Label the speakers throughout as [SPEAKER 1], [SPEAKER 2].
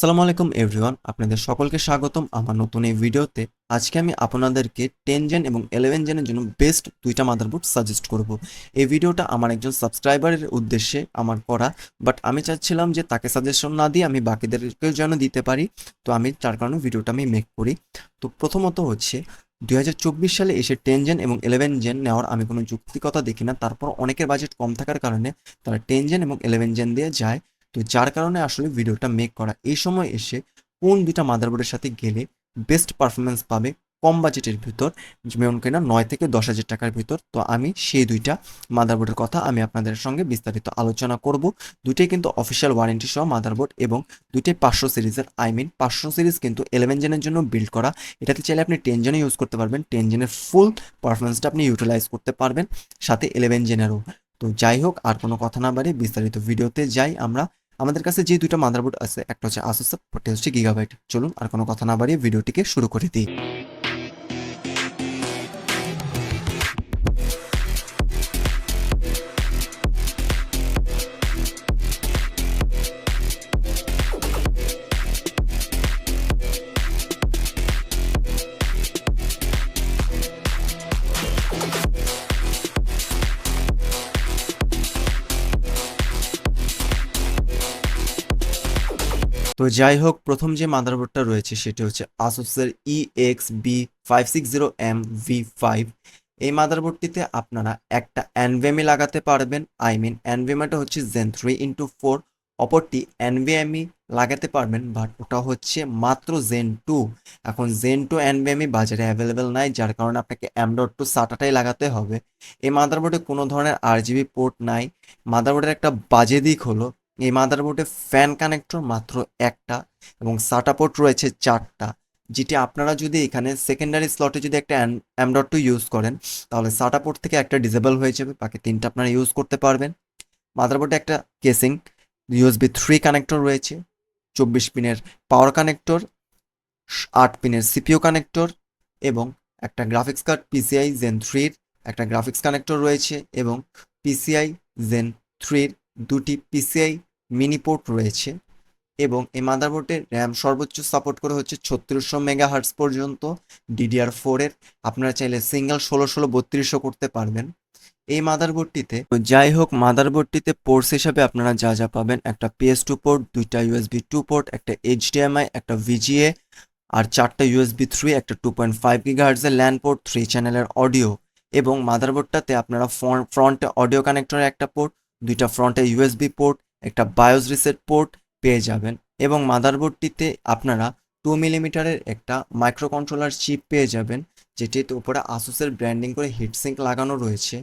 [SPEAKER 1] আসসালামু আলাইকুম এভরিওয়ান, আপনাদের সকলকে স্বাগতম আমার নতুন এই ভিডিওতে। আজকে আমি আপনাদেরকে টেন জেন এবং ইলেভেন জেনের জন্য বেস্ট দুইটা মাদারবোর্ড সাজেস্ট করব। এই ভিডিওটা আমার একজন সাবস্ক্রাইবারের উদ্দেশ্যে আমার করা, বাট আমি চাচ্ছিলাম যে তাকে সাজেশন না দিয়ে আমি বাকিদেরকেও যেন দিতে পারি। তো আমি তার কারণে ভিডিওটা আমি মেক করি। তো প্রথমত হচ্ছে, দুই হাজার চব্বিশ সালে এসে টেন জেন এবং ইলেভেন জেন নেওয়ার আমি কোনো যুক্তিকতা দেখি না। তারপর অনেকের বাজেট কম থাকার কারণে তারা টেন জেন এবং ইলেভেন জেন দিয়ে যায়। তো যার কারণে আসলে ভিডিওটা মেক করা, এই সময় এসে কোন দুইটা মাদারবোর্ডের সাথে গেলে বেস্ট পারফরমেন্স পাবে কম বাজেটের ভিতর, যেমন কিনা নয় থেকে দশ হাজার টাকার ভিতর, তো আমি সেই দুইটা মাদারবোর্ডের কথা আমি আপনাদের সঙ্গে বিস্তারিত আলোচনা করব। দুইটাই কিন্তু অফিসিয়াল ওয়ারেন্টি সহ মাদারবোর্ড এবং দুইটাই পাঁচশো সিরিজের আই মিন পাঁচশো সিরিজ কিন্তু ইলেভেন জেনের জন্য বিল্ড করা। এটাতে চাইলে আপনি টেন জেনে ইউজ করতে পারবেন টেন জেনের ফুল পারফরমেন্সটা আপনি ইউটিলাইজ করতে পারবেন, সাথে ইলেভেন জেনেরও তো যাই হোক, আর কোনো কথা না বাড়ি বিস্তারিত ভিডিওতে যাই আমরা। আমাদের কাছে যে দুইটা মাদারবোর্ড আছে, একটা হচ্ছে আসুস একটা হচ্ছে গিগাবাইট চলুন আর কোনো কথা না বাড়িয়ে ভিডিওটিকে শুরু করে দিই। তো যাই হোক প্রথম যে মাদারবোর্ডটা রয়েছে সেটি হচ্ছে আসুসের E X B five six zero M V five এই মাদারবোর্ডটিতে আপনারা একটা এনভিএমই লাগাতে পারবেন। আই মিন এনভিএমটা হচ্ছে জেন থ্রি ইন্টু ফোর অপরটি এনভিএমই লাগাতে পারবেন বাট ওটা হচ্ছে মাত্র জেন টু এখন জেন টু এনভিএমই বাজারে অ্যাভেলেবেল নাই, যার কারণে আপনাকে ডট টু সাটাটাই লাগাতে হবে। এই মাদারবোর্ডে কোনো ধরনের আর জিবি পোর্ট নাই। মাদারবোর্ডের একটা বাজে দিক হলো এই মাদারবোর্ডে ফ্যান কানেক্টর মাত্র একটা এবং সাটা পোর্ট রয়েছে চারটা, যেটি আপনারা যদি এখানে সেকেন্ডারি স্লটে যদি একটা এম ডট টু ইউজ করেন, তাহলে সাটা পোর্ট থেকে একটা ডিসেবল হয়ে যাবে, বাকি তিনটা আপনারা ইউজ করতে পারবেন। মাদারবোর্ডে একটা কেসিং ইউএসবি থ্রি কানেক্টর রয়েছে, চব্বিশ পিনের পাওয়ার কানেক্টর আট পিনের সিপিও কানেক্টর এবং একটা গ্রাফিক্স কার্ড পিসিআই জেন থ্রির একটা গ্রাফিক্স কানেক্টর রয়েছে এবং পিসিআই জেন থ্রির দুটি পিসিআই মিনি পোর্ট রয়েছে এবং এই মাদারবোর্ডের র্যাম সর্বোচ্চ সাপোর্ট করে হচ্ছে ছত্রিশশো মেগা হার্টস পর্যন্ত ডিডিআর ফোরের আপনারা চাইলে সিঙ্গেল ষোলো ষোলো বত্রিশশো করতে পারবেন। এই মাদারবোর্ডটিতে যাই হোক, মাদারবোর্ডটিতে পোর্টস হিসাবে আপনারা যা যা পাবেন, একটা পিএস টু পোর্ট দুইটা ইউএসবি টু পোর্ট একটা এইচডিএমআই একটা ভিজিএ আর চারটা ইউএসবি থ্রি একটা টু পয়েন্ট ফাইভ গিগা হার্টসের ল্যান্ড পোর্ট থ্রি চ্যানেলের অডিও এবং মাদারবোর্ডটাতে আপনারা ফ্রন্টে অডিও কানেক্টরের একটা পোর্ট দুইটা ফ্রন্টে ইউএসবি পোর্ট একটা বায়োস রিসেট পোর্ট পেয়ে যাবেন এবং মাদারবোর্ডটিতে আপনারা টু মিলিমিটারের একটা মাইক্রো কন্ট্রোলার চিপ পেয়ে যাবেন যেটির উপরে আসুসের ব্র্যান্ডিং করে হিটসিঙ্ক লাগানো রয়েছে।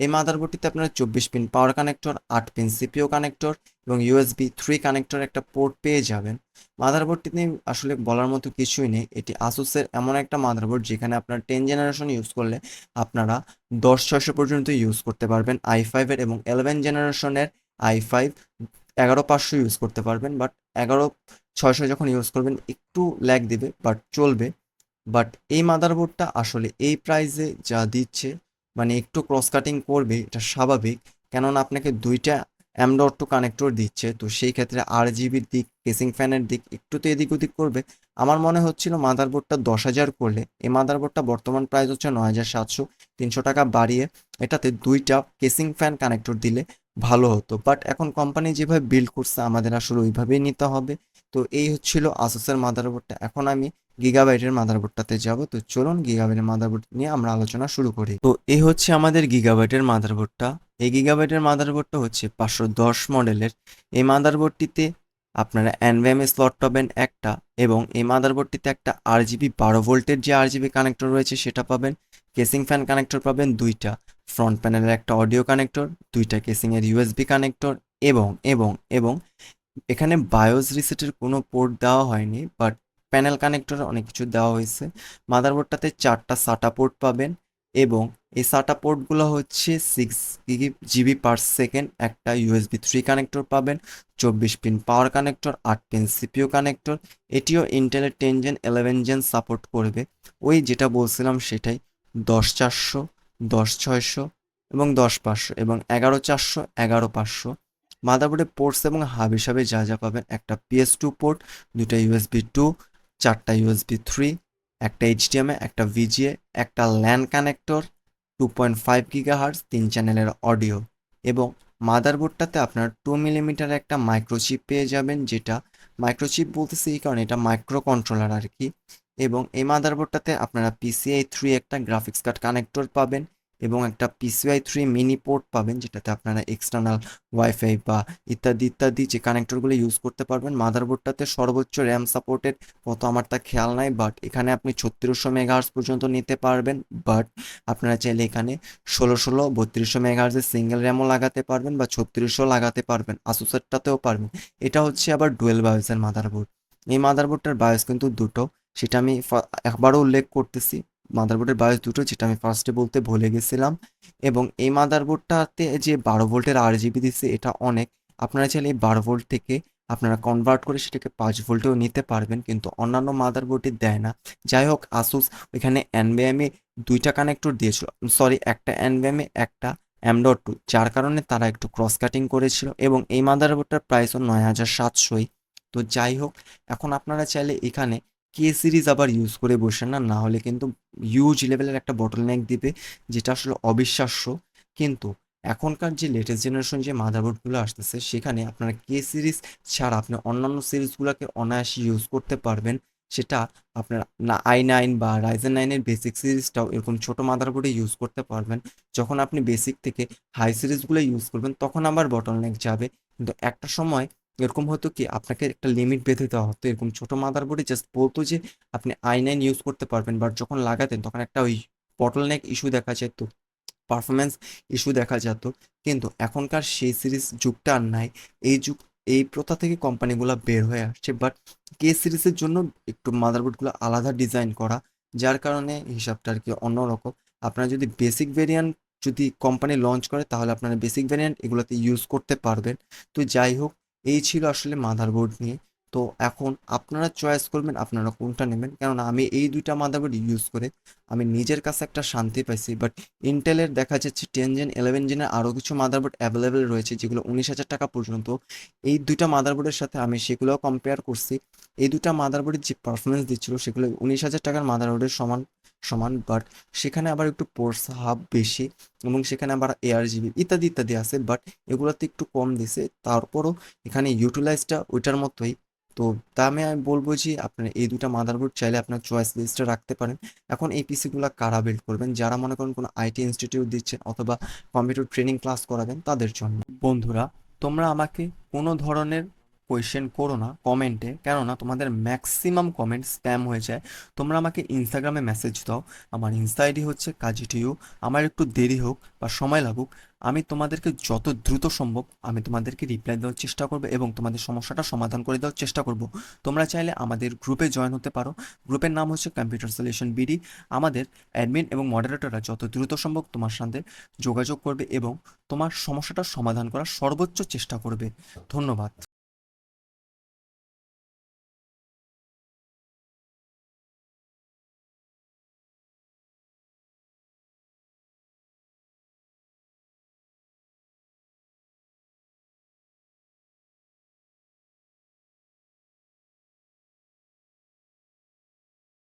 [SPEAKER 1] এই মাদারবোর্ডটিতে আপনারা চব্বিশ পিন পাওয়ার কানেক্টর আট পিন সিপিও কানেক্টর এবং ইউএসবি থ্রি কানেক্টর একটা পোর্ট পেয়ে যাবেন। মাদারবোর্ডটিতে আসলে বলার মতো কিছুই নেই। এটি আসুসের এমন একটা মাদারবোর্ড যেখানে আপনার টেন জেনারেশন ইউজ করলে আপনারা দশ, ছয়শো পর্যন্ত ইউজ করতে পারবেন। আই ফাইভের এবং এলেভেন জেনারেশনের আই ফাইভ এগারো পাঁচশো ইউজ করতে পারবেন বাট এগারো ছয়শো যখন ইউজ করবেন, একটু ল্যাগ দেবে বাট চলবে। বাট এই মাদারবোর্ডটা আসলে এই প্রাইসে যা দিচ্ছে মানে একটু ক্রস কাটিং করবে, এটা স্বাভাবিক। কেননা আপনাকে দুইটা এম টু কানেক্টর দিচ্ছে, তো সেই ক্ষেত্রে আর জিবির দিক কেসিং ফ্যানের দিক একটু তো এদিক ওদিক করবে। আমার মনে হচ্ছিল মাদারবোর্ডটা দশ হাজার করলে, এই মাদারবোর্ডটা বর্তমান প্রাইস হচ্ছে নয় হাজার সাতশো তিনশো টাকা বাড়িয়ে, এটাতে দুইটা কেসিং ফ্যান কানেক্টর দিলে ভালো হতো। বাট এখন কোম্পানি যেভাবে বিল্ড করছে, আমাদের আসলে ওইভাবেই নিতে হবে। তো এই হচ্ছিল আসুসের মাদারবোর্ডটা এখন আমি গিগাবাইটের মাদারবোর্ডটাতে যাব। তো চলুন গিগাবাইটের মাদারবোর্ড নিয়ে আমরা আলোচনা শুরু করি। তো এই হচ্ছে আমাদের গিগাবাইটের মাদারবোর্ডটা এই গিগাবাইটের মাদারবোর্ডটা হচ্ছে পাঁচশো দশ মডেলের। এই মাদারবোর্ডটিতে আপনারা এনভিএমএ স্লট পাবেন একটা এবং এই মাদারবোর্ডটিতে একটা আর জিবি বারো ভোল্টের যে আর জিবি কানেক্টর রয়েছে, সেটা পাবেন। কেসিং ফ্যান কানেক্টর পাবেন, দুইটা। ফ্রন্ট প্যানেলের একটা অডিও কানেক্টর, দুইটা কেসিংয়ের ইউএসবি কানেক্টর এবং এবং এবং এখানে বায়োস রিসেটের কোনো পোর্ট দেওয়া হয়নি, বাট প্যানেল কানেক্টর অনেক কিছু দেওয়া হয়েছে। মাদারবোর্ডটাতে চারটা সাটা পোর্ট পাবেন এবং এই সাটা পোর্টগুলো হচ্ছে সিক্স জিবি পার সেকেন্ড একটা ইউএসবি থ্রি কানেক্টর পাবেন, চব্বিশ পিন পাওয়ার কানেক্টর, আট পিন সিপিও কানেক্টর। এটিও ইন্টেলের ten gen eleven gen support করবে। ওই যেটা বলছিলাম সেটাই। দশ চারশো, দশ ছয়শো এবং দশ পাঁচশো এবং এগারো চারশো, এগারো পাঁচশো। মাদারবোর্ডে পোর্টস এবং হাব হিসাবে যা যা পাবেন, একটা পিএস টু পোর্ট দুটা ইউএসবি টু চারটা ইউএসবি থ্রি একটা এইচডিএমএ একটা ভিজিএ একটা LAN connector two point five giga hertz তিন চ্যানেলের অডিও এবং মাদারবোর্ডটাতে আপনার টু মিলিমিটার একটা মাইক্রোচিপ পেয়ে যাবেন, যেটা মাইক্রোচিপ বলতেছি এই কারণে এটা মাইক্রো কন্ট্রোলার আর কি। এবং এই মাদারবোর্ডটাতে আপনারা পিসিআই থ্রি একটা গ্রাফিক্স কার্ড কানেক্টর পাবেন এবং একটা পিসিআই থ্রি মিনি পোর্ট পাবেন, যেটাতে আপনারা এক্সটার্নাল ওয়াইফাই বা ইত্যাদি ইত্যাদি যে কানেক্টরগুলো ইউজ করতে পারবেন। মাদারবোর্ডটাতে সর্বোচ্চ র্যাম সাপোর্টের কত আমার তা খেয়াল নাই বাট এখানে আপনি ছত্রিশশো মেগাহার্স পর্যন্ত নিতে পারবেন বাট আপনারা চাইলে এখানে ষোলো ষোলো, বত্রিশশো মেগাহার্সের সিঙ্গেল র্যামও লাগাতে পারবেন বা ছত্রিশশো লাগাতে পারবেন আসুসেরটাতেও পারবেন। এটা হচ্ছে আবার ডুয়েল বায়োসের মাদারবোর্ড এই মাদারবোর্ডটার বায়োস কিন্তু দুটো। সেটা আমি একবারও উল্লেখ করতেছি। মাদারবোর্ডের বায়োস দুটো, যেটা আমি ফার্স্টে বলতে ভুলে গেছিলাম। এবং এই মাদারবোর্ডটাতে যে বারো ভোল্টের আর জিবি দিচ্ছে এটা অনেক। আপনারা চাইলে এই বারো ভোল্ট থেকে আপনারা কনভার্ট করে সেটাকে পাঁচ ভোল্টেও নিতে পারবেন, কিন্তু অন্যান্য মাদারবোর্ডে দেয় না। যাই হোক আসুস ওইখানে এনবিএমে দুইটা কানেক্টর দিয়েছিল। সরি একটা এনবিএমে একটা এম ডট টু যার কারণে তারা একটু ক্রস কাটিং করেছিল। এবং এই মাদারবোর্ডটার প্রাইসও নয় হাজার সাতশোই। তো যাই হোক, এখন আপনারা চাইলে এখানে কে সিরিজ আবার ইউজ করে বসেন না না হলে কিন্তু হিউজ লেভেলের একটা বটল নেক দিবে, যেটা আসলে অবিশ্বাস্য। কিন্তু এখনকার যে লেটেস্ট জেনারেশন যে মাদারবোর্ডগুলো আসতেছে, সেখানে আপনারা কে সিরিজ ছাড়া আপনি অন্যান্য সিরিজগুলোকে অনায়াসে ইউজ করতে পারবেন। সেটা আপনার না আই নাইন বা রাইজেন নাইনের বেসিক সিরিজটাও এরকম ছোট মাদারবোর্ডে ইউজ করতে পারবেন। যখন আপনি বেসিক থেকে হাই সিরিজগুলো ইউজ করবেন, তখন আবার বটল নেক যাবে। কিন্তু একটা সময় এরকম হতো কি আপনাকে একটা লিমিট বেঁধে দেওয়া হতো এরকম ছোট মাদারবোর্ডে জাস্ট বলতো যে, আপনি আই নাইন ইউজ করতে পারবেন বাট যখন লাগাতেন তখন একটা ওই বটল নেক ইস্যু দেখা যেত পারফরমেন্স ইস্যু দেখা যেত। কিন্তু এখনকার সেই সিরিজ যুগটা আর নাই। এই যুগ, এই প্রথা থেকে কোম্পানিগুলো বের হয়ে আসছে বাট কে সিরিজের জন্য একটু মাদারবোর্ডগুলো আলাদা ডিজাইন করা? যার কারণে হিসাবটা আর কি অন্যরকম। আপনারা যদি বেসিক ভেরিয়েন্ট যদি কোম্পানি লঞ্চ করে তাহলে আপনারা বেসিক ভেরিয়েন্ট এগুলোতে ইউজ করতে পারবেন। তো যাই হোক এই ছিল আসলে মাদারবোর্ড নিয়ে। তো এখন আপনারা চয়েস করবেন আপনারা কোনটা নেবেন। কেননা আমি এই দুইটা মাদারবোর্ড ইউজ করে আমি নিজের কাছে একটা শান্তি পাইছি। বাট ইন্টেলের দেখা যাচ্ছে টেন জেন ইলেভেন জেনের আরও কিছু মাদারবোর্ড অ্যাভেলেবেল রয়েছে, যেগুলো উনিশ হাজার টাকা পর্যন্ত। এই দুইটা মাদারবোর্ডের সাথে আমি সেগুলোও কম্পেয়ার করছি। এই দুইটা মাদারবোর্ডের যে পারফরমেন্স দিচ্ছিল, সেগুলো উনিশ হাজার টাকার মাদারবোর্ডের সমান। সমান বাট সেখানে আবার একটু পোর্স হাব বেশি এবং সেখানে আবার এয়ার জিবি ইত্যাদি ইত্যাদি আছে বাট এগুলোতে একটু কম দিছে। তারপরও এখানে ইউটিলাইজটা ওইটার মতোই। তো দামে আমি বলব যে আপনার এই দুটা মাদারবোর্ড চাইলে আপনার চয়েস লিস্টে রাখতে পারেন। এখন এই পিসিগুলো কারা বিল্ড করবেন? যারা মনে করেন কোনো আইটি ইনস্টিটিউট দিচ্ছেন অথবা কম্পিউটার ট্রেনিং ক্লাস করাবেন, তাদের জন্য। বন্ধুরা, তোমরা আমাকে কোনো ধরনের কোয়েশ্চেন করো না কমেন্টে কেননা তোমাদের ম্যাক্সিমাম কমেন্ট স্প্যাম হয়ে যায়। তোমরা আমাকে ইনস্টাগ্রামে মেসেজ দাও। আমার ইনস্টা আইডি হচ্ছে কাজি টিউ। আমার একটু দেরি হোক বা সময় লাগুক। আমি তোমাদেরকে যত দ্রুত সম্ভব আমি তোমাদেরকে রিপ্লাই দেওয়ার চেষ্টা করব এবং তোমাদের সমস্যাটা সমাধান করে দেওয়ার চেষ্টা করব। তোমরা চাইলে আমাদের গ্রুপে জয়েন হতে পারো। গ্রুপের নাম হচ্ছে কম্পিউটার সলিউশন বিডি আমাদের অ্যাডমিন এবং মডারেটররা যত দ্রুত সম্ভব তোমার সাথে যোগাযোগ করবে এবং তোমার সমস্যাটা সমাধান করার সর্বোচ্চ চেষ্টা করবে। ধন্যবাদ।